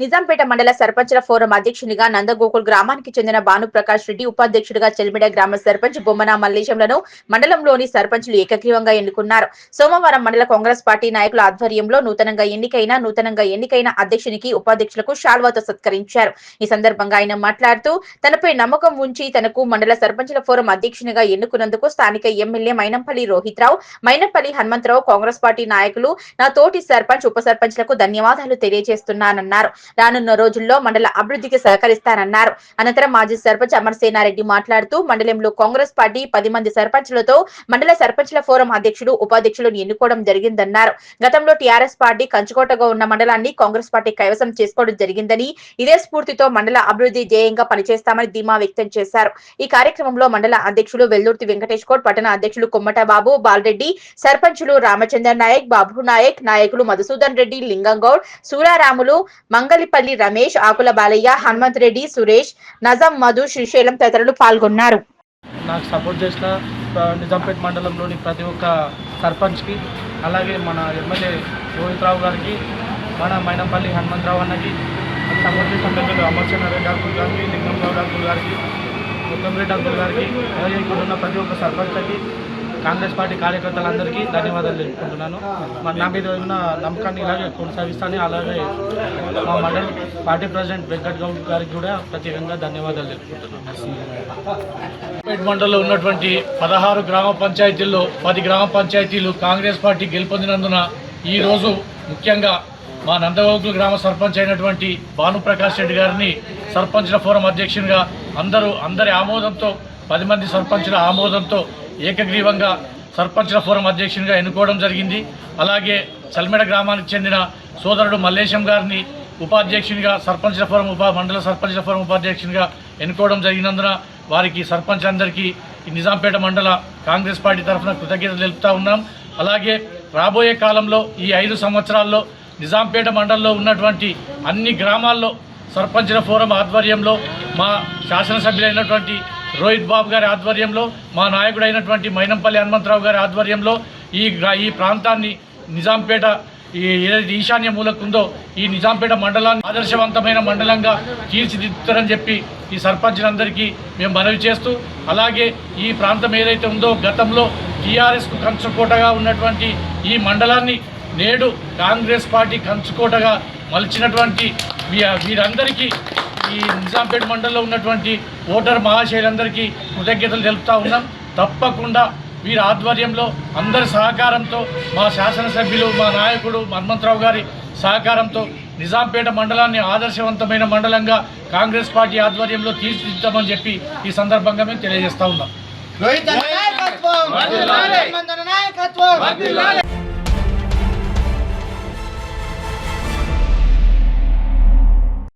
నిజాంపేట మండల సర్పంచుల ఫోరం అధ్యక్షునిగా నందగోకుల్ గ్రామానికి చెందిన భానుప్రకాష్ రెడ్డి ఉపాధ్యక్షుడిగా చెల్మిడ గ్రామ సర్పంచ్ బొమ్మన మల్లేశంలను మండలంలోని సర్పంచ్లు ఏకగ్రీవంగా ఎన్నుకున్నారు. సోమవారం మండల కాంగ్రెస్ పార్టీ నాయకుల ఆధ్వర్యంలో నూతనంగా ఎన్నికైన నూతనంగా ఎన్నికైన అధ్యక్షునికి ఉపాధ్యక్షులకు షాల్వాతో సత్కరించారు. ఈ సందర్భంగా ఆయన మాట్లాడుతూ తనపై నమ్మకం ఉంచి తనకు మండల సర్పంచుల ఫోరం అధ్యక్షునిగా ఎన్నుకున్నందుకు స్థానిక ఎమ్మెల్యే మైనంపల్లి రోహిత్రావు మైనంపల్లి హనుమంతరావు కాంగ్రెస్ పార్టీ నాయకులు నా తోటి సర్పంచ్ ఉప సర్పంచ్లకు ధన్యవాదాలు తెలియజేస్తున్నానన్నారు. రానున్న రోజుల్లో మండల అభివృద్ధికి సహకరిస్తానన్నారు. అనంతరం మాజీ సర్పంచ్ అమర్సేనారెడ్డి మాట్లాడుతూ మండలంలో కాంగ్రెస్ పార్టీ పది మంది సర్పంచ్లతో మండల సర్పంచ్ల ఫోరం అధ్యక్షుడు ఉపాధ్యక్షులను ఎన్నుకోవడం జరిగిందన్నారు. గతంలో టీఆర్ఎస్ పార్టీ కంచుకోటగా ఉన్న మండలాన్ని కాంగ్రెస్ పార్టీ కైవసం చేసుకోవడం జరిగిందని ఇదే స్ఫూర్తితో మండల అభివృద్ధి ధ్యేయంగా పనిచేస్తామని ధీమా వ్యక్తం చేశారు. ఈ కార్యక్రమంలో మండల అధ్యక్షులు వెల్లుర్తి వెంకటేష్ కోట్ పట్టణ అధ్యక్షులు కొమ్మట బాబు బాలరెడ్డి సర్పంచులు రామచంద్ర నాయక్ బాబు నాయక్ నాయకులు మధుసూదన్ రెడ్డి లింగంగౌడ్ సూరారాములు మంగళ మంగళిపల్లి రమేష్ ఆకుల బాలయ్య హనుమంత్ రెడ్డి సురేష్ నజం మధు శ్రీశైలం తదితరులు పాల్గొన్నారు. నాకు సపోర్ట్ చేసిన ఆ, నిజాంపేట్ మండలంలోని ప్రతి ఒక్క సర్పంచ్కి అలాగే మన ఎమ్మెల్యే రోహిత్రావు గారికి మన మైనంపల్లి హనుమంతరావు అన్నకి సపోర్ట్ చేసిన పెద్దలు అమర్చనారెడ్డి అంకుల్ గారికి లింగంరావు గౌడ్ అంకుల్ గారికి ఉత్తమరెడ్డి అంకుల్ గారికి అలాగే ఇక్కడ ఉన్న ప్రతి ఒక్క సర్పంచ్కి కాంగ్రెస్ పార్టీ కార్యకర్తలందరికీ ధన్యవాదాలు తెలుపుకుంటున్నాను. మరి నా మీద ఉన్న నమ్మకాన్ని ఇలాగే కొనసాగిస్తాను. అలాగే మా మండలి పార్టీ ప్రెసిడెంట్ వెంకట్ గౌడ్ గారికి కూడా ప్రత్యేకంగా ధన్యవాదాలు తెలుపుకుంటున్నాను. మండలిలో మండలంలో ఉన్నటువంటి పదహారు గ్రామ పంచాయతీల్లో పది గ్రామ పంచాయతీలు కాంగ్రెస్ పార్టీ గెలుపొందినందున ఈరోజు ముఖ్యంగా మా నందగోకులు గ్రామ సర్పంచ్ అయినటువంటి భానుప్రకాష్ రెడ్డి గారిని సర్పంచ్ల ఫోరం అధ్యక్షునిగా అందరూ అందరి ఆమోదంతో పది మంది సర్పంచుల ఆమోదంతో ఏకగ్రీవంగా సర్పంచ్ల ఫోరం అధ్యక్షునిగా ఎన్నుకోవడం జరిగింది. అలాగే చల్మెడ గ్రామానికి చెందిన సోదరుడు మల్లేశం గారిని ఉపాధ్యక్షునిగా సర్పంచ్ల ఫోరం ఉప మండల సర్పంచ్ల ఫోరం ఉపాధ్యక్షునిగా ఎన్నుకోవడం జరిగినందున వారికి సర్పంచ్ అందరికీ నిజాంపేట మండల కాంగ్రెస్ పార్టీ తరఫున కృతజ్ఞతలు తెలుపుతూ ఉన్నాం. అలాగే రాబోయే కాలంలో ఈ ఐదు సంవత్సరాల్లో నిజాంపేట మండలంలో ఉన్నటువంటి అన్ని గ్రామాల్లో సర్పంచ్ల ఫోరం ఆధ్వర్యంలో మా శాసనసభ్యులైనటువంటి రోహిత్ బాబు గారి ఆధ్వర్యంలో మా నాయకుడైనటువంటి మైనంపల్లి హనుమంతరావు గారి ఆధ్వర్యంలో ఈ ఈ ప్రాంతాన్ని నిజాంపేట ఈ ఏదైతే ఈశాన్య మూలకుందో ఈ నిజాంపేట మండలాన్ని ఆదర్శవంతమైన మండలంగా తీర్చిదిద్దుతారని చెప్పి ఈ సర్పంచులందరికీ మేము మనవి చేస్తూ అలాగే ఈ ప్రాంతం ఏదైతే ఉందో గతంలో టీఆర్ఎస్కు కంచుకోటగా ఉన్నటువంటి ఈ మండలాన్ని నేడు కాంగ్రెస్ పార్టీ కంచుకోటగా మలిచినటువంటి వీరందరికీ ఈ నిజాంపేట మండలంలో ఉన్నటువంటి ఓటర్ మహాశయులందరికీ కృతజ్ఞతలు తెలుపుతా ఉన్నాం. తప్పకుండా వీరి ఆధ్వర్యంలో అందరి సహకారంతో మా శాసనసభ్యులు మా నాయకుడు హనుమంతరావు గారి సహకారంతో నిజాంపేట మండలాన్ని ఆదర్శవంతమైన మండలంగా కాంగ్రెస్ పార్టీ ఆధ్వర్యంలో తీర్చిదిద్దామని చెప్పి ఈ సందర్భంగా మేము తెలియజేస్తా ఉన్నాం.